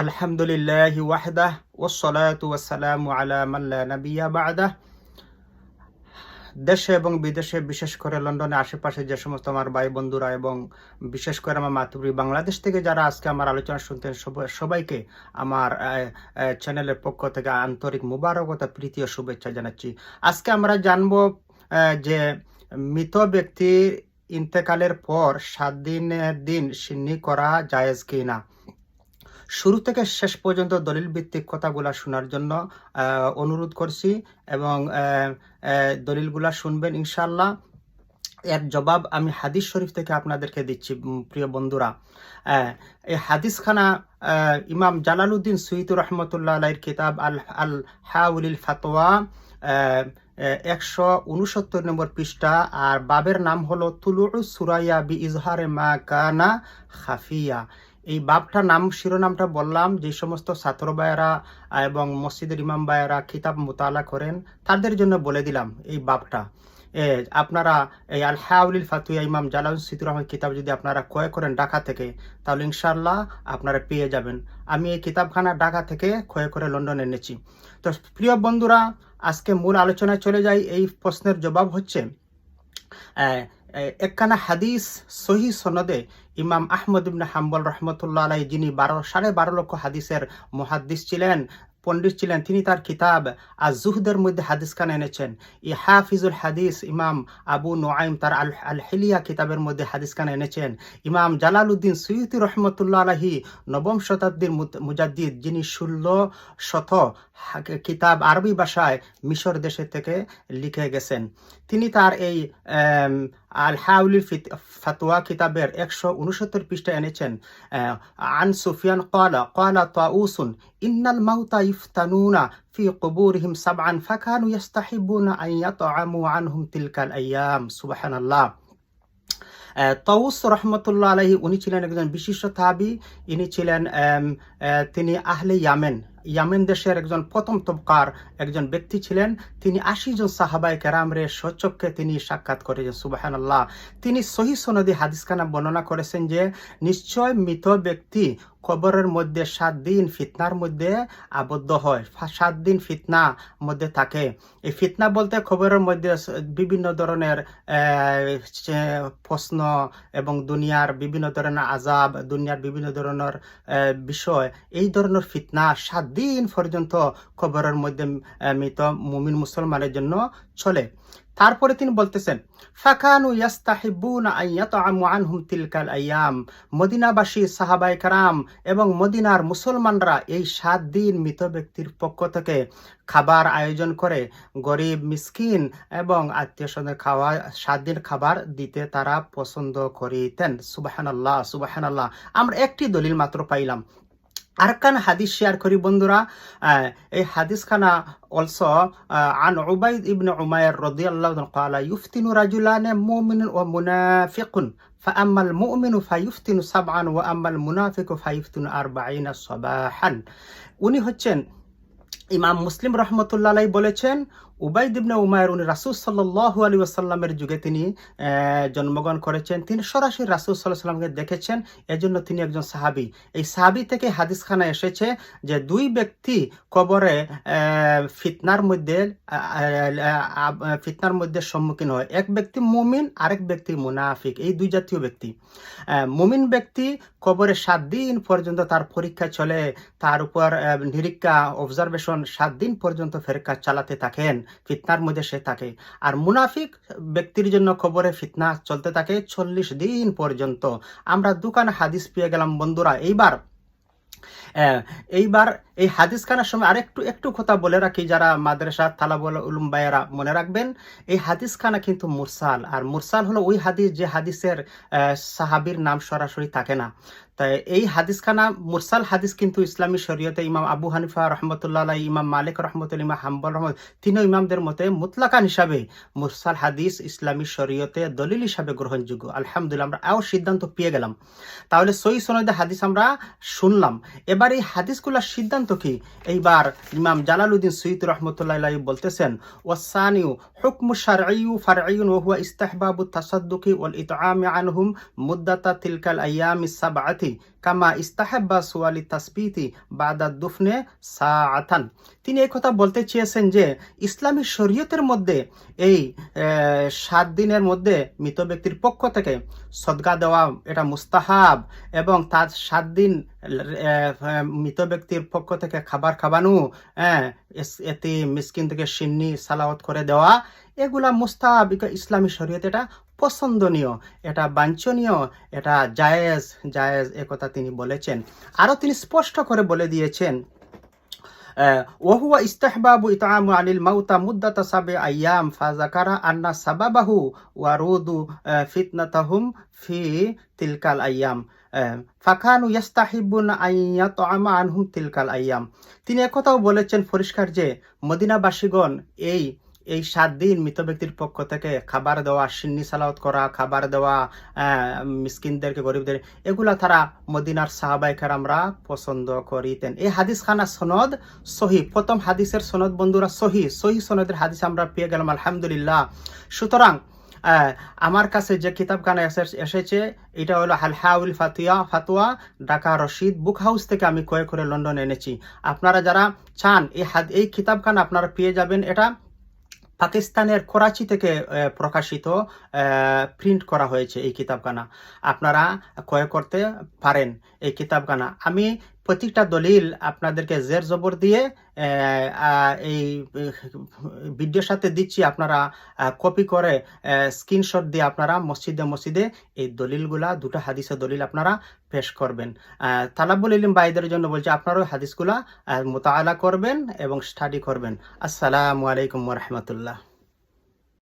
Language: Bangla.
আলহামদুলিল্লাহ ওয়াহদাহ ওসলাতু ওয়াসালামু আলা মাল্লা নাবিয়া বাদা। দেশে এবং বিদেশে, বিশেষ করে লন্ডনে আশেপাশে যে সমস্ত আমার ভাই বন্ধুরা এবং বিশেষ করে আমার মাতৃভূমি বাংলাদেশ থেকে যারা আজকে আমার আলোচনা শুনতেন সবাইকে আমার চ্যানেলের পক্ষ থেকে আন্তরিক মুবারকতা প্রীতি ও শুভেচ্ছা জানাচ্ছি। আজকে আমরা জানব যে মৃত ব্যক্তির ইন্তেকালের পর সাত দিনের দিন সিন্নি করা জায়েজ কিনা। শুরু থেকে শেষ পর্যন্ত দলিল ভিত্তিক কথাগুলা শোনার জন্য অনুরোধ করছি এবং দলিলগুলা শুনবেন ইনশাল্লাহ এর জবাব আমি হাদিস শরীফ থেকে আপনাদেরকে দিচ্ছি প্রিয় বন্ধুরা। এই হাদিসখানা ইমাম জালালউদ্দিন সুইতুর রহমতুল্লাহ আলাইর কিতাব আল আল হাউলিল ফাতোয়া একশো উনসত্তর নম্বর পৃষ্ঠা, আর বাবের নাম হলো তুলু সুরাইয়া বি ইজহারে মা কানা খাফিয়া। এই বাবটা নাম শিরোনামটা বললাম যে সমস্ত ছাত্র ভাইয়েরা এবং মসজিদের ইমাম ভাইয়েরা খিতাব মোতালা করেন তাদের জন্য বলে দিলাম এই বাবটা এ, আপনারা এই আল হাউলিল ফাতুয়া ইমাম জালাল সিতুর রহমান কিতাব যদি আপনারা ক্রয় করেন ঢাকা থেকে তাহলে ইনশাল্লাহ আপনারা পেয়ে যাবেন। আমি এই কিতাবখানা ঢাকা থেকে ক্রয় করে লন্ডনে এনেছি। তো প্রিয় বন্ধুরা আজকে মূল আলোচনায় চলে যাই এই প্রশ্নের জবাব হচ্ছে একখানা হাদিস, সহি সনদে ইমাম আহমদ ইবনে হাম্বল রহমতুল্লাহ আলাই যিনি বারো, সাড়ে বারো লক্ষ হাদিসের মহাদ্দিস ছিলেন, পণ্ডিত ছিলেন, তিনি তার কিতাব আজ জুহদের মধ্যে হাদিস খান এনেছেন। ই হাফিজুল হাদিস ইমাম আবু নোয়াইম তার আল আল হেলিয়া কিতাবের মধ্যে হাদিস খান এনেছেন। ইমাম জালালউদ্দিন সৈয়দি রহমতুল্লাহ আলাহি নবম শতাব্দীর মুজাদ্দিদ, যিনি ষোলো শত কিতাব আরবি ভাষায় মিশর দেশের থেকে লিখে গেছেন। তিনি তার এই আল হাউলিল ফিত- ফাতোয়া কিতাবের একশো উনসত্তর পৃষ্ঠা এনেছেন আহ, আন সুফিয়ান قال قال طاووس إن الموتى يفتنون في قبورهم سبعا فكانوا يستحبون أن يطعموا عنهم تلك الأيام سبحان الله আহ, তাউস রহমতুল্লাহ আলহী উনি ছিলেন একজন বিশিষ্ট তাবি ইনি ছিলেন আম, আহ, তিনি আহলে ইয়ামেন ইয়ামেন দেশের একজন প্রথম তবকার একজন ব্যক্তি ছিলেন। তিনি আশি জন সাহাবাই কেরামরে সচক্ষে তিনি সাক্ষাৎ করেছেন সুবাহান আল্লাহ তিনি সহি সনদি হাদিসখানা বর্ণনা করেছেন যে, নিশ্চয় মৃত ব্যক্তি কবরের মধ্যে সাত দিন ফিতনার মধ্যে আবদ্ধ হয়। সাত দিন ফিতনা মধ্যে থাকে। এই ফিতনা বলতে খবরের মধ্যে বিভিন্ন ধরনের প্রশ্ন এবং দুনিয়ার বিভিন্ন ধরনের আজাব দুনিয়ার বিভিন্ন ধরনের বিষয়। এই ধরনের ফিতনা সাত দিন পর্যন্ত খবরের মধ্যে মৃত মুমিন মুসলমানের জন্য চলে। তারপরে তিনি বলতেছেন, ফাকানু ইয়াস্তাহিবুনা আন ইয়াতআমু আনহুম তিলকাল আইয়াম মদিনাবাসী সাহাবায়ে কারাম এবং মদিনার মুসলমানরা এই সাত দিন মৃত ব্যক্তির পক্ষ থেকে খাবার আয়োজন করে, গরিব, মিসকিন এবং আত্মীয় স্বজনের খাওয়া, সাত দিন খাবার দিতে তারা পছন্দ করিতেন। সুবাহান আল্লাহ সুবাহান আল্লাহ আমরা একটি দলিল মাত্র পাইলাম। আরকান হাদিস শেয়ার করি বন্ধুরা আহ, এই হাদিসখানা অলসো আন উবাইদ ইবনে উমায়ের রাদিয়াল্লাহু আনহু قال يفتن رجلان مؤمن ومنافق فأما المؤمن فيفتن سبعا وأما المنافق فيفتن أربعين صباحا উনি হচ্ছেন ইমাম মুসলিম রহমতুল্লাহ আলাই বলেছেন উবাইদ ইবনে উমায়ের উনি রাসুল সাল্লাহ আলী আসাল্লামের যুগে তিনি জন্মগ্রহণ করেছেন। তিনি সরাসরি রাসুল সাল্লাহ সাল্লামকে দেখেছেন। এজন্য তিনি একজন সাহাবি। এই সাহাবি থেকে হাদিস হাদিসখানা এসেছে যে দুই ব্যক্তি কবরে ফিতনার মধ্যে ফিতনার মধ্যে সম্মুখীন হয়। এক ব্যক্তি মুমিন, আরেক ব্যক্তি মুনাফিক। এই দুই জাতীয় ব্যক্তি। মুমিন ব্যক্তি কবরে সাত দিন পর্যন্ত তার পরীক্ষা চলে, তার উপর নিরীক্ষা অবজারভেশন সাত দিন পর্যন্ত ফেরকা চালাতে থাকেন। ফিতনার মধ্যে সে থাকে। আর মুনাফিক ব্যক্তির জন্য খবরে ফিতনা চলতে থাকে চল্লিশ দিন পর্যন্ত। আমরা দোকান হাদিস পেয়ে গেলাম বন্ধুরা। এইবার এইবার এই হাদিস খানার সময় আরেকটু, একটু কথা বলে রাখি। যারা মাদ্রাসা তালাবুল উলুম ভাইয়েরা মনে রাখবেন, এই হাদিস খানা কিন্তু মুরসাল। আর মুরসাল হলো ওই হাদিস যে হাদিসের সাহাবীর নাম সরাসরি থাকে না। তাই এই হাদিসখানা মুরসাল হাদিস কিন্তু ইসলামী শরীয়তে ইমাম আবু হানিফা রহমতুল্লাহ ইমাম মালিক রহমতুল্লাহ ইমাম হাম্বল রহমত, তিনও ইমামদের মতে মুতলাকান হিসাবে মুরসাল হাদিস ইসলামী শরীয়তে দলিল হিসাবে গ্রহণযোগ্য। আলহামদুলিল্লাহ, আমরা আও সিদ্ধান্ত পেয়ে গেলাম। তাহলে সই সনদে হাদিস আমরা শুনলাম। এবার এই হাদিসগুলার সিদ্ধান্ত কি? এইবার ইমাম জালালউদ্দিন সৈয়দ রহমতুল্লাহ বলতেছেন, ওয়াসানিউ হুকমু শারঈয়ু ফারঈয়ুন ওয়া ইস্তিহবাবু তাসাদ্দুকি ওয়াল ইতআমি আনহুম মুদ্দাতা তিলকাল আইয়ামি সাবআতি কামা ইস্তাহাব্বা সুয়ালি তাসবিতি বাদা দুফনে সাআতান তিনি এই কথা বলতে চেয়েছেন যে ইসলামী শরীয়তের মধ্যে এই সাত দিনের মধ্যে মৃত ব্যক্তির পক্ষ থেকে সদকা দেওয়া এটা মুস্তাহাব এবং তার সাত দিন মৃত ব্যক্তির পক্ষ থেকে খাবার খাবানো এতে মিসকিন থেকে সিন্নি সালাওয়াত করে দেওয়া, এগুলা মুস্তাহাব, ইসলামী শরীয়ত এটা পছন্দনীয় এটা বাঞ্ছনীয় এটা জায়েজ জায়েজ একথা তিনি বলেছেন আরও তিনি স্পষ্ট করে বলে দিয়েছেন آه، وهو استحباب إطعام عن الموتى مدة سبع أيام فذكر أن سببه ورود آه، فتنتهم في تلك الأيام آه، فكانوا يستحبون أن يطعم عنهم تلك الأيام তিনি একথাও বলেছেন পরিষ্কার যে মদিনাবাসীগণ এই এই সাত দিন মৃত ব্যক্তির পক্ষ থেকে খাবার দেওয়া, সিন্নি সালাওয়াত করা, খাবার দেওয়া মিসকিনদেরকে, গরিবদের, এগুলা তারা মদিনার সাহাবাইকার আমরা পছন্দ করিতেন। এই হাদিস খানা সনদ সহি। প্রথম হাদিসের সনদ বন্ধুরা সহি। সহি সনদের হাদিস আমরা পেয়ে গেলাম, আলহামদুলিল্লাহ। সুতরাং আমার কাছে যে কিতাবখানা এসে- এসেছে, এটা হলো হালহাউল ফাতুয়া ফাতুয়া, ঢাকা রশিদ বুক হাউস থেকে আমি ক্রয় করে লন্ডন এনেছি। আপনারা যারা চান, এই এই কিতাবখানা আপনারা পেয়ে যাবেন। এটা পাকিস্তানের করাচি থেকে প্রকাশিত প্রিন্ট করা হয়েছে এই কিতাবখানা। আপনারা ক্রয় করতে পারেন এই কিতাবখানা। আমি প্রত্যেকটা দলিল আপনাদেরকে জের জবর দিয়ে এই ভিডিওর সাথে দিচ্ছি। আপনারা কপি করে স্ক্রিনশট দিয়ে আপনারা মসজিদে মসজিদে এই দলিলগুলা, দুটো হাদিসের দলিল আপনারা পেশ করবেন। তালাবুল ইলিম বাইদের জন্য বলছি আপনারাও হাদিসগুলা মোতালা করবেন এবং স্টাডি করবেন। আসসালামু আলাইকুম রহমতুল্লাহ।